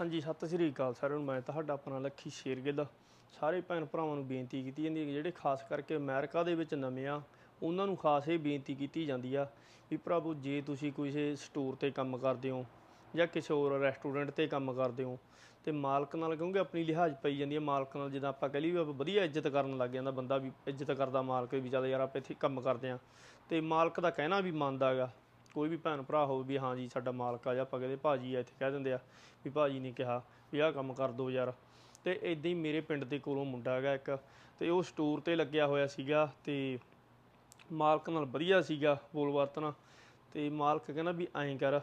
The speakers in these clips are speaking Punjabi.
ਹਾਂਜੀ, ਸਤਿ ਸ੍ਰੀ ਅਕਾਲ ਸਾਰਿਆਂ ਨੂੰ। ਮੈਂ ਤੁਹਾਡਾ ਆਪਣਾ ਲੱਖੀ ਸ਼ੇਰਗਿੱਲ। ਸਾਰੇ ਭੈਣ ਭਰਾਵਾਂ ਨੂੰ ਬੇਨਤੀ ਕੀਤੀ ਜਾਂਦੀ ਹੈ ਕਿ ਜਿਹੜੇ ਖਾਸ ਕਰਕੇ ਅਮਰੀਕਾ ਦੇ ਵਿੱਚ ਨਵੇਂ ਆ, ਉਹਨਾਂ ਨੂੰ ਖਾਸ ਇਹ ਬੇਨਤੀ ਕੀਤੀ ਜਾਂਦੀ ਆ ਵੀ ਭਰਾਵੋ ਜੇ ਤੁਸੀਂ ਕਿਸੇ ਸਟੋਰ ਤੇ ਕੰਮ ਕਰਦੇ ਹੋ ਜਾਂ ਕਿਸੇ ਹੋਰ ਰੈਸਟੋਰੈਂਟ ਤੇ ਕੰਮ ਕਰਦੇ ਹੋ, ਤੇ ਮਾਲਕ ਨਾਲ ਕਿਉਂਕਿ ਆਪਣੀ ਲਿਹਾਜ਼ ਪਈ ਜਾਂਦੀ ਹੈ, ਮਾਲਕ ਨਾਲ ਜਿੱਦਾਂ ਆਪਾਂ ਕਹਿ ਲਈ ਵੀ ਆਪਾਂ ਵਧੀਆ ਇੱਜ਼ਤ ਕਰਨ ਲੱਗ ਜਾਂਦਾ ਬੰਦਾ ਵੀ, ਇੱਜ਼ਤ ਕਰਦਾ ਮਾਲਕ ਵੀ, ਚੱਲ ਯਾਰ ਆਪਾਂ ਇੱਥੇ ਕੰਮ ਕਰਦੇ ਆ ਤੇ ਮਾਲਕ ਦਾ ਕਹਿਣਾ ਵੀ ਮੰਨਦਾ ਗਾ ਕੋਈ ਵੀ ਭੈਣ ਭਰਾ ਹੋਵੇ ਵੀ ਹਾਂ ਜੀ ਸਾਡਾ ਮਾਲਕ ਆ ਜਾਂ ਆਪਾਂ ਕਹਿੰਦੇ ਭਾਜੀ ਆ, ਇੱਥੇ ਕਹਿ ਦਿੰਦੇ ਆ ਵੀ ਭਾਜੀ ਨੇ ਕਿਹਾ ਵੀ ਆਹ ਕੰਮ ਕਰ ਦੋ ਯਾਰ। ਤੇ ਇਦਾਂ ਹੀ ਮੇਰੇ ਪਿੰਡ ਦੇ ਕੋਲੋਂ ਮੁੰਡਾ ਹੈਗਾ ਇੱਕ, ਤੇ ਉਹ ਸਟੋਰ ਤੇ ਲੱਗਿਆ ਹੋਇਆ ਸੀਗਾ ਤੇ ਮਾਲਕ ਨਾਲ ਵਧੀਆ ਸੀਗਾ ਬੋਲ ਵਰਤਣਾ ਤੇ ਮਾਲਕ ਕਹਿੰਦਾ ਵੀ ਐਂ ਕਰ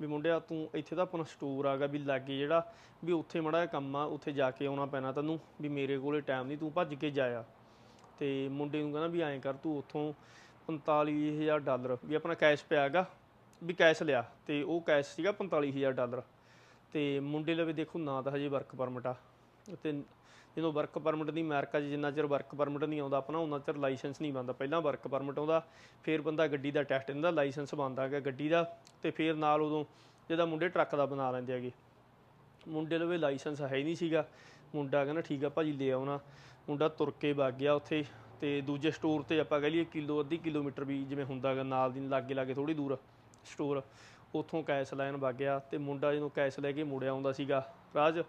ਵੀ ਮੁੰਡਿਆ ਤੂੰ ਇੱਥੇ ਤਾਂ ਆਪਣਾ ਸਟੋਰ ਆਗਾ ਵੀ ਲਾਗੇ ਜਿਹੜਾ ਵੀ ਉੱਥੇ ਮੜਾ ਕੰਮ ਆ, ਉੱਥੇ ਜਾ ਕੇ ਆਉਣਾ ਪੈਣਾ ਤੈਨੂੰ ਵੀ ਮੇਰੇ ਕੋਲੇ ਟਾਈਮ ਨਹੀਂ ਤੂੰ ਭੱਜ ਕੇ ਜਾਇਆ ਤੇ ਮੁੰਡੇ ਨੂੰ ਕਹਿੰਦਾ ਵੀ ਐਂ ਕਰ ਤੂੰ ਉੱਥੋਂ 45000 ਡਾਲਰ ਵੀ ਆਪਣਾ ਕੈਸ਼ ਪਿਆ ਪਿਆਗਾ, ਵੀ ਕੈਸ਼ ਲਿਆ ਤੇ ਉਹ ਕੈਸ਼ ਸੀਗਾ 45000 ਡਾਲਰ। ਤੇ ਮੁੰਡੇ ਲਵੇ ਦੇਖੋ ਨਾ ਤਾਂ ਹਜੇ ਵਰਕ ਪਰਮਿਟ ਆ। ਤੇ ਜਦੋਂ ਵਰਕ ਪਰਮਿਟ ਦੀ ਅਮਰੀਕਾ 'ਚ ਜਿੰਨਾ ਚਿਰ ਵਰਕ ਪਰਮਿਟ ਨਹੀਂ ਆਉਂਦਾ ਆਪਣਾ ਉਹਨਾਂ ਚਿਰ ਲਾਇਸੈਂਸ ਨਹੀਂ ਬਣਦਾ। ਪਹਿਲਾਂ ਵਰਕ ਪਰਮਿਟ ਆਉਂਦਾ, ਫਿਰ ਬੰਦਾ ਗੱਡੀ ਦਾ ਟੈਸਟ ਦਿੰਦਾ ਲਾਇਸੈਂਸ ਬਣਦਾ ਹੈਗਾ ਗੱਡੀ ਦਾ। ਤੇ ਫਿਰ ਨਾਲ ਉਦੋਂ ਜਿਹਦਾ ਮੁੰਡੇ ਟਰੱਕ ਦਾ ਬਣਾ ਲੈਂਦੇ ਹੈਗੇ। ਮੁੰਡੇ ਲਵੇ ਲਾਇਸੈਂਸ ਹੈ ਹੀ ਨਹੀਂ ਸੀਗਾ। ਮੁੰਡਾ ਕਹਿੰਦਾ, ਠੀਕ ਆ ਭਾਜੀ, ਲੈ ਆਉਣਾ। ਮੁੰਡਾ ਤੁਰ ਕੇ ਵਗ ਗਿਆ ਉੱਥੇ। ਤੇ ਦੂਜੇ ਸਟੋਰ ਤੇ ਆਪਾਂ ਕਹਿ ਲਈਏ ਕਿਲੋ, ਅੱਧੀ ਕਿਲੋਮੀਟਰ ਵੀ ਜਿਵੇਂ ਹੁੰਦਾਗਾ ਨਾਲ ਦੀ ਲਾਗੇ ਲਾਗੇ ਥੋੜੀ ਦੂਰ ਸਟੋਰ। ਉੱਥੋਂ ਕੈਸ਼ ਲੈਣ ਵਗ ਗਿਆ ਤੇ ਮੁੰਡਾ ਜਦੋਂ ਕੈਸ਼ ਲੈ ਕੇ ਮੁੜਿਆ ਆਉਂਦਾ ਸੀਗਾ, ਰਾਜ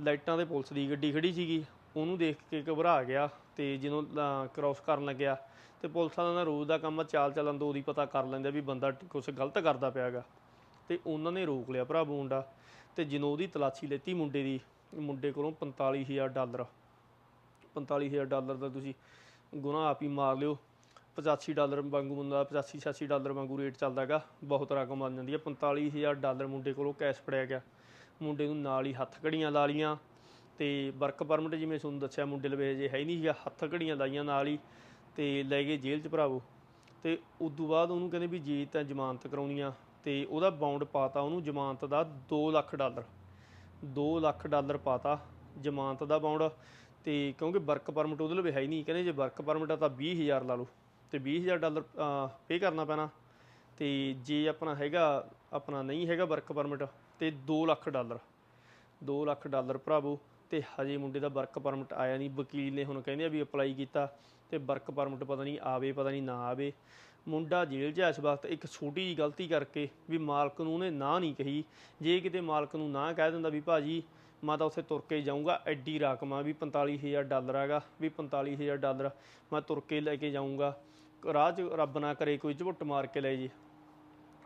ਲਾਈਟਾਂ ਦੇ ਪੁਲਿਸ ਦੀ ਗੱਡੀ ਖੜੀ ਸੀਗੀ, ਉਹਨੂੰ ਦੇਖ ਕੇ ਘਬਰਾ ਗਿਆ ਤੇ ਜਦੋਂ ਕ੍ਰਾਸ ਕਰਨ ਲੱਗਿਆ ਤੇ ਪੁਲਿਸ ਵਾਲਿਆਂ ਦਾ ਰੋਜ਼ ਦਾ ਕੰਮ ਚਾਲ ਚੱਲਣ ਤੋਂ ਉਹਦੀ ਪਤਾ ਕਰ ਲੈਂਦੇ ਵੀ ਬੰਦਾ ਕੁਝ ਗਲਤ ਕਰਦਾ ਪਿਆਗਾ ਤੇ ਉਹਨਾਂ ਨੇ ਰੋਕ ਲਿਆ ਭਰਾ ਮੁੰਡਾ ਤੇ ਜਦੋਂ ਉਹਦੀ ਤਲਾਸ਼ੀ ਲੈਤੀ ਮੁੰਡੇ ਦੀ, ਮੁੰਡੇ ਕੋਲੋਂ 45000 ਡਾਲਰ 45000 ਡਾਲਰ ਦਾ ਤੁਸੀਂ ਗੁਣਾ ਆਪ ਹੀ ਮਾਰ ਲਿਓ। 85 ਡਾਲਰ ਵਾਂਗੂ ਬੰਦਾ 85 86 ਡਾਲਰ ਵਾਂਗੂ ਰੇਟ ਚੱਲਦਾਗਾ ਬਹੁਤ ਰਕਮ ਬਣ ਜਾਂਦੀ ਹੈ। 45000 ਡਾਲਰ ਮੁੰਡੇ ਕੋਲੋਂ ਕੈਸ਼ ਫੜਿਆ ਗਿਆ। ਮੁੰਡੇ ਨੂੰ ਨਾਲ ਹੀ ਹੱਥ ਘੜੀਆਂ ਲਾ ਲੀਆਂ ਤੇ ਵਰਕ ਪਰਮਿਟ ਜਿਵੇਂ ਤੁਹਾਨੂੰ ਦੱਸਿਆ, ਮੁੰਡੇ ਲਵੇ ਜੇ ਹੈ ਹੀ ਨਹੀਂ ਸੀਗਾ। ਹੱਥ ਘੜੀਆਂ ਲਾਈਆਂ ਨਾਲ ਹੀ ਤੇ ਲੈ ਗਏ ਜੇਲ੍ਹ 'ਚ ਭਰਾਵੋ। ਤੇ ਤੋਂ ਬਾਅਦ ਉਹਨੂੰ ਕਹਿੰਦੇ ਵੀ ਜੇ ਤਾਂ ਜ਼ਮਾਨਤ ਕਰਾਉਣੀ ਆ ਤੇ ਉਹਦਾ ਬਾਉਂਡ ਪਾਤਾ ਉਹਨੂੰ, ਜ਼ਮਾਨਤ ਦਾ 2 ਲੱਖ ਡਾਲਰ। 2 ਲੱਖ ਡਾਲਰ ਪਾਤਾ ਜ਼ਮਾਨਤ ਦਾ ਬਾਉਂਡ ਤੇ ਕਿਉਂਕਿ ਵਰਕ ਪਰਮਿਟ ਉਹਦੇ ਲਈ ਹੈ ਹੀ ਨਹੀਂ, ਕਹਿੰਦੇ ਜੇ ਵਰਕ ਪਰਮਿਟ ਆ ਤਾਂ 20000 ਲਾ ਲਓ ਤੇ 20000 ਡਾਲਰ ਪੇ ਕਰਨਾ ਪੈਣਾ ਤੇ ਜੇ ਆਪਣਾ ਹੈਗਾ, ਆਪਣਾ ਨਹੀਂ ਹੈਗਾ ਵਰਕ ਪਰਮਿਟ ਤੇ 2 ਲੱਖ ਡਾਲਰ 2 ਲੱਖ ਡਾਲਰ ਭਰਾਵੋ ਤੇ ਹਜੇ ਮੁੰਡੇ ਦਾ ਵਰਕ ਪਰਮਿਟ ਆਇਆ ਨਹੀਂ, ਵਕੀਲ ਨੇ ਹੁਣ ਕਹਿੰਦੇ ਆ ਵੀ ਅਪਲਾਈ ਕੀਤਾ ਤੇ ਵਰਕ ਪਰਮਿਟ ਪਤਾ ਨਹੀਂ ਆਵੇ, ਪਤਾ ਨਹੀਂ ਨਾ ਆਵੇ। ਮੁੰਡਾ ਜੇਲ੍ਹ 'ਚ ਆ ਇਸ ਵਕਤ, ਇੱਕ ਛੋਟੀ ਜੀ ਗਲਤੀ ਕਰਕੇ ਵੀ ਮਾਲਕ ਨੂੰ ਉਹਨੇ ਨਾ ਨਹੀਂ ਕਹੀ। ਜੇ ਕਿਤੇ ਮਾਲਕ ਨੂੰ ਨਾ ਕਹਿ ਦਿੰਦਾ ਵੀ ਭਾਜੀ ਮੈਂ ਤਾਂ ਉੱਥੇ ਤੁਰ ਕੇ ਜਾਊਂਗਾ। ਐਡੀ ਰਕਮ ਆ ਵੀ 45000 ਡਾਲਰ ਹੈਗਾ, ਵੀ 45000 ਡਾਲਰ ਮੈਂ ਤੁਰ ਕੇ ਲੈ ਕੇ ਜਾਊਂਗਾ। ਰਾਹ 'ਚ ਰੱਬ ਨਾ ਕਰੇ ਕੋਈ ਝੁੱਟ ਮਾਰ ਕੇ ਲੈ ਜੇ,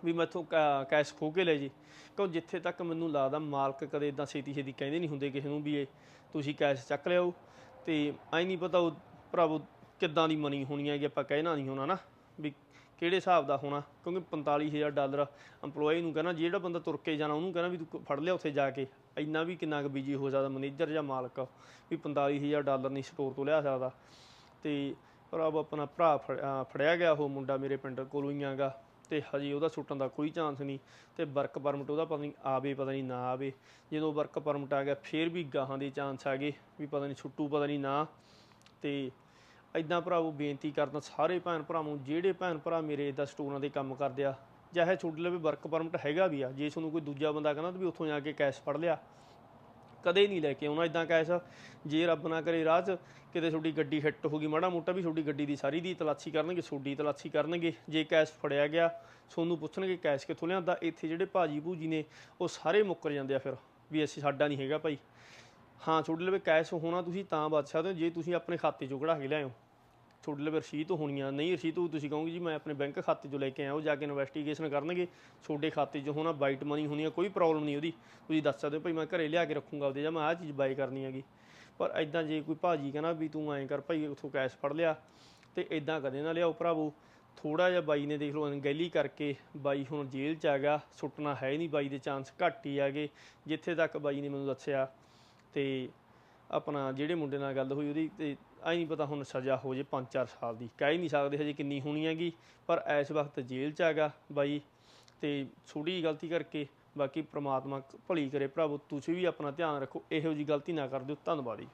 ਵੀ ਮੈਥੋਂ ਕੈ- ਕੈਸ਼ ਖੋ ਕੇ ਲੈ ਜੇ। ਕਿਉਂ ਜਿੱਥੇ ਤੱਕ ਮੈਨੂੰ ਲੱਗਦਾ ਮਾਲਕ ਕਦੇ ਇਦਾਂ ਛੇਤੀ ਛੇਤੀ ਕਹਿੰਦੇ ਨਹੀਂ ਹੁੰਦੇ ਕਿਸੇ ਨੂੰ ਵੀ ਇਹ ਤੁਸੀਂ ਕੈਸ਼ ਚੱਕ ਲਿਆਓ। ਤੇ ਐ ਨਹੀਂ ਪਤਾ ਉਹ ਭਰਾਵੋ ਕਿੱਦਾਂ ਦੀ ਮਨੀ ਹੋਣੀ ਹੈਗੀ, ਆਪਾਂ ਕਹਿਣਾ ਨਹੀਂ ਹੋਣਾ ਨਾ, ਵੀ ਕਿਹੜੇ ਹਿਸਾਬ ਦਾ ਹੋਣਾ? ਕਿਉਂਕਿ 45000 ਡਾਲਰ EMPLOYE ਨੂੰ ਕਹਿੰਦਾ, ਜਿਹੜਾ ਬੰਦਾ ਤੁਰ ਕੇ ਜਾਣਾ, ਉਹਨੂੰ ਕਹਿੰਦਾ ਵੀ ਤੂੰ ਫੜ ਲਿਆ ਉੱਥੇ ਜਾ ਕੇ। ਇੰਨਾ ਵੀ ਕਿੰਨਾ ਕੁ ਬਿਜ਼ੀ ਹੋ ਸਕਦਾ ਮੈਨੇਜਰ ਜਾਂ ਮਾਲਕ, ਵੀ 45000 ਡਾਲਰ ਨਹੀਂ ਸਟੋਰ ਤੋਂ ਲਿਆ ਸਕਦਾ। ਤੇ ਭਰਾ ਆਪਣਾ ਭਰਾ ਫੜ- ਫੜਿਆ ਗਿਆ ਉਹ ਮੁੰਡਾ ਮੇਰੇ ਪਿੰਡ ਕੋਲੋਂ ਹੀ ਆਗਾ। ਤੇ ਹਜੇ ਉਹਦਾ ਛੁੱਟਣ ਦਾ ਕੋਈ ਚਾਂਸ ਨਹੀਂ। ਤੇ ਵਰਕ ਪਰਮਿਟ ਉਹਦਾ ਪਤਾ ਨਹੀਂ ਆਵੇ, ਪਤਾ ਨਹੀਂ ਨਾ ਆਵੇ। ਜਦੋਂ ਵਰਕ ਪਰਮਿਟ ਆ ਗਿਆ, ਫੇਰ ਵੀ ਗਾਹਾਂ ਦੇ ਚਾਂਸ ਆ ਗਏ ਵੀ ਪਤਾ ਨਹੀਂ ਛੁੱਟੂ, ਪਤਾ ਨਹੀਂ ਨਾ। ਤੇ ਐਦਾਂ ਭਰਾਵੋ ਬੇਨਤੀ ਕਰਦਾ ਸਾਰੇ ਭੈਣ ਭਰਾਵਾਂ ਨੂੰ, ਜਿਹੜੇ ਭੈਣ ਭਰਾ ਮੇਰੇ ਇਦਾਂ ਸਟੋਰਾਂ ਦੇ ਕੰਮ ਕਰਦੇ ਆ, ਚਾਹੇ ਛੁੱਟ ਲਵੇ ਵਰਕ ਪਰਮਿਟ ਹੈਗਾ ਵੀ ਆ, ਜੇ ਤੁਹਾਨੂੰ ਕੋਈ ਦੂਜਾ ਬੰਦਾ ਕਹਿੰਦਾ ਵੀ ਉੱਥੋਂ ਜਾ ਕੇ ਕੈਸ਼ ਫੜ ਲਿਆ, ਕਦੇ ਨਹੀਂ ਲੈ ਕੇ ਆਉਣਾ ਇਦਾਂ ਕੈਸ਼ ਜੇ ਰੱਬ ਨਾ ਕਰੇ ਰਾਹ 'ਚ, ਕਿਤੇ ਤੁਹਾਡੀ ਗੱਡੀ ਹਿੱਟ ਹੋ ਗਈ, ਮਾੜਾ ਮੋਟਾ ਵੀ ਤੁਹਾਡੀ ਗੱਡੀ ਦੀ ਸਾਰੀ ਦੀ ਤਲਾਸ਼ੀ ਕਰਨਗੇ, ਤੁਹਾਡੀ ਤਲਾਸ਼ੀ ਕਰਨਗੇ, ਜੇ ਕੈਸ਼ ਫੜਿਆ ਗਿਆ, ਤੁਹਾਨੂੰ ਪੁੱਛਣਗੇ ਕੈਸ਼ ਕਿੱਥੋਂ ਲਿਆਂਦਾ, ਇੱਥੇ ਜਿਹੜੇ ਭਾਜੀ ਭੂਜੀ ਨੇ, ਉਹ ਸਾਰੇ ਮੁੱਕਰ ਜਾਂਦੇ ਆ ਫਿਰ, ਵੀ ਅਸੀਂ ਸਾਡਾ ਨਹੀਂ ਹੈਗਾ ਭਾਈ। ਹਾਂ ਤੁਹਾਡੇ ਲਵੇ ਕੈਸ਼ ਹੋਣਾ ਤੁਸੀਂ ਤਾਂ ਬਚ ਸਕਦੇ ਹੋ, ਜੇ ਤੁਸੀਂ ਆਪਣੇ ਖਾਤੇ ਚੋਂ ਕਢਾ ਕੇ ਲਿਆਇਓ। ਤੁਹਾਡੇ ਲਵੇ ਰਸੀਦ ਹੋਣੀਆਂ ਨਹੀਂ ਰਸੀਦ ਉਹ ਤੁਸੀਂ ਕਹੋਗੇ ਜੀ ਮੈਂ ਆਪਣੇ ਬੈਂਕ ਖਾਤੇ ਚੋਂ ਲੈ ਕੇ ਆਇਆ, ਉਹ ਜਾ ਕੇ ਇਨਵੈਸਟੀਗੇਸ਼ਨ ਕਰਨਗੇ। ਤੁਹਾਡੇ ਖਾਤੇ 'ਚ ਹੋਣਾ ਵਾਈਟ ਮਨੀ ਹੋਣੀ ਆ, ਕੋਈ ਪ੍ਰੋਬਲਮ ਨਹੀਂ ਉਹਦੀ। ਤੁਸੀਂ ਦੱਸ ਸਕਦੇ ਹੋ, ਭਾਈ ਮੈਂ ਘਰੇ ਲਿਆ ਕੇ ਰੱਖੂੰਗਾ ਉਹਦੇ, ਜਾਂ ਮੈਂ ਆਹ ਚੀਜ਼ ਬਾਈ ਕਰਨੀ ਹੈਗੀ। ਪਰ ਐਦਾਂ ਜੇ ਕੋਈ ਭਾਜੀ ਕਹਿੰਦਾ ਵੀ ਤੂੰ ਐਂ ਕਰ, ਭਾਈ ਉੱਥੋਂ ਕੈਸ਼ ਫੜ ਲਿਆ, ਤੇ ਐਦਾਂ ਕਦੇ ਨਾ ਲਿਆਓ ਭਰਾਵੋ। ਥੋੜਾ ਜਿਹਾ ਬਾਈ ਨੇ ਦੇਖ ਲਓ, ਅਣਗਹਿਲੀ ਕਰਕੇ ਬਾਈ ਹੁਣ ਜੇਲ੍ਹ 'ਚ ਆ ਗਿਆ, ਸੁੱਟਣਾ ਹੈ ਨਹੀਂ ਬਾਈ ਦੇ ਚਾਂਸ ਘੱਟ ਹੀ ਹੈਗੇ ਜਿੱਥੇ ਤੱਕ ਬਾਈ ਨੇ ਮੈਨੂੰ ਦੱਸਿਆ ਤੇ ਆਪਣਾ ਜਿਹੜੇ ਮੁੰਡੇ ਨਾਲ ਗੱਲ ਹੋਈ ਉਹਦੀ ਤੇ ਐ ਨਹੀਂ ਪਤਾ ਹੁਣ ਸਜ਼ਾ ਹੋ ਜੇ 5-4 ਸਾਲ ਦੀ। ਕਹਿ ਹੀ ਨਹੀਂ ਸਕਦੇ ਹਜੇ ਕਿੰਨੀ ਹੋਣੀ ਹੈਗੀ, ਪਰ ਇਸ ਵਕਤ ਜੇਲ੍ਹ 'ਚ ਹੈਗਾ ਬਾਈ ਤੇ ਛੋਟੀ ਜਿਹੀ ਗਲਤੀ ਕਰਕੇ ਬਾਕੀ ਪ੍ਰਮਾਤਮਾ ਭਲੀ ਕਰੇ ਭਰਾਵੋ ਤੁਸੀਂ ਵੀ ਆਪਣਾ ਧਿਆਨ ਰੱਖੋ, ਇਹੋ ਜੀ ਗਲਤੀ ਨਾ ਕਰ ਦਿਓ। ਧੰਨਵਾਦ ਜੀ।